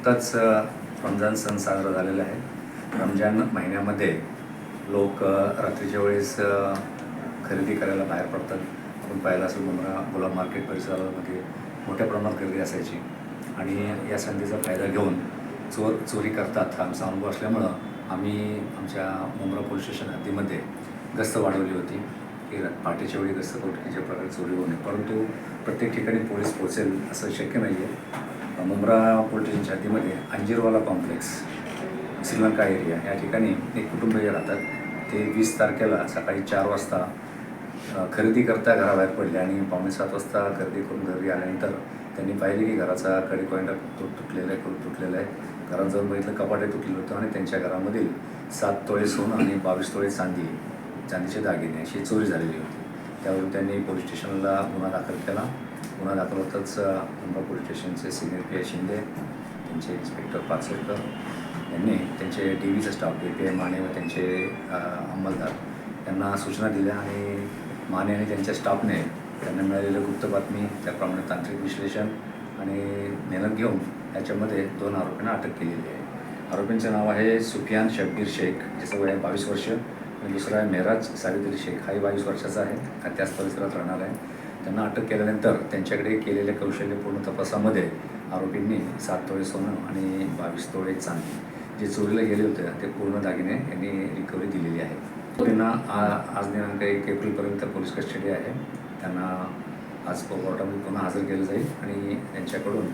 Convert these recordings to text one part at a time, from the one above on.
नुकताच रमजान सण साजरा झालेला आहे. रमजान महिन्यामध्ये लोक रात्रीच्या वेळेस खरेदी करायला बाहेर पडतात. आपण पाहिलं असेल मुंब्रा गुलाब मार्केट परिसरामध्ये मोठ्या प्रमाणात गर्दी असायची. आणि या संधीचा फायदा घेऊन चोर चोरी करतात हा आमचा अनुभव असल्यामुळं आम्ही आमच्या मुंब्रा पोलीस स्टेशन हद्दीमध्ये गस्त वाढवली होती. की पहाटेच्या वेळी गस्त करून प्रकारे चोरी होऊ नये. परंतु प्रत्येक ठिकाणी पोलीस पोहोचेल असं शक्य नाही आहे मुंब्रा पोलीस स्टेशनच्या हद्दीमध्ये अंजीरवाला कॉम्प्लेक्स श्रीलंका एरिया या ठिकाणी एक कुटुंबीय राहतात. ते वीस तारखेला सकाळी चार वाजता खरेदी करता घराबाहेर पडले आणि पावणे सात वाजता खरेदी करून घरी आल्यानंतर त्यांनी पाहिले की घराचा कडी कोयंडा तुट तुटलेला आहे कुलूप तुटलेला आहे. घरात जाऊन बघितलं कपाटे तुटलेलं होतं आणि त्यांच्या घरामधील सात तोळे सोनं आणि बावीस तोळे चांदी चांदीचे दागिने अशी चोरी झालेली होती. त्यावरून त्यांनी पोलीस स्टेशनला गुन्हा दाखल केला. गुन्हा दाखल होताच मुंबई पोलीस स्टेशनचे सिनियर पी आय शिंदे त्यांचे इन्स्पेक्टर पाचोडकर यांनी त्यांचे D व्हीचा staff A P I Mane व त्यांचे अंमलदार त्यांना सूचना दिल्या आणि माने आणि त्यांच्या स्टाफने त्यांना मिळालेलं गुप्त बातमी त्याप्रमाणे तांत्रिक विश्लेषण आणि मेहनत घेऊन याच्यामध्ये दोन आरोपींना अटक केलेली आहे. आरोपींचं नाव आहे सुफियान शब्बीर शेख ज्याचं वय आहे बावीस वर्ष आणि दुसरा आहे मेहराज सावित्री शेख. हाही बावीस वर्षाचा आहे त्याच परिसरात राहणार आहे. त्यांना अटक केल्यानंतर त्यांच्याकडे केलेल्या कौशल्यपूर्ण तपासामध्ये आरोपींनी सात तोळे सोनं आणि बावीस तोळे चांदी जे चोरीला गेले होते ते पूर्ण दागिने यांनी रिकव्हरी दिलेली आहे. त्यांना आज दिनांक एक एप्रिलपर्यंत पोलीस कस्टडी आहे. त्यांना आज कोर्टामध्ये पुन्हा हजर केलं जाईल आणि त्यांच्याकडून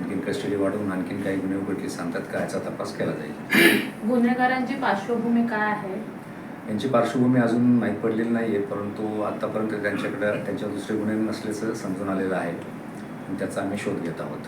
आणखीन कस्टडी वाढवून आणखीन काही गुन्हे उघडकीस सांगतात का याचा तपास केला जाईल. गुन्हेगारांची पार्श्वभूमी काय आहे? यांची पार्श्वभूमी अजून माहीत पडलेली नाही आहे परंतु आत्तापर्यंत त्यांच्याकडं त्यांच्या दुसरे गुन्हे नसल्याचं समजून आलेलं आहे. त्याचा आम्ही शोध घेत आहोत.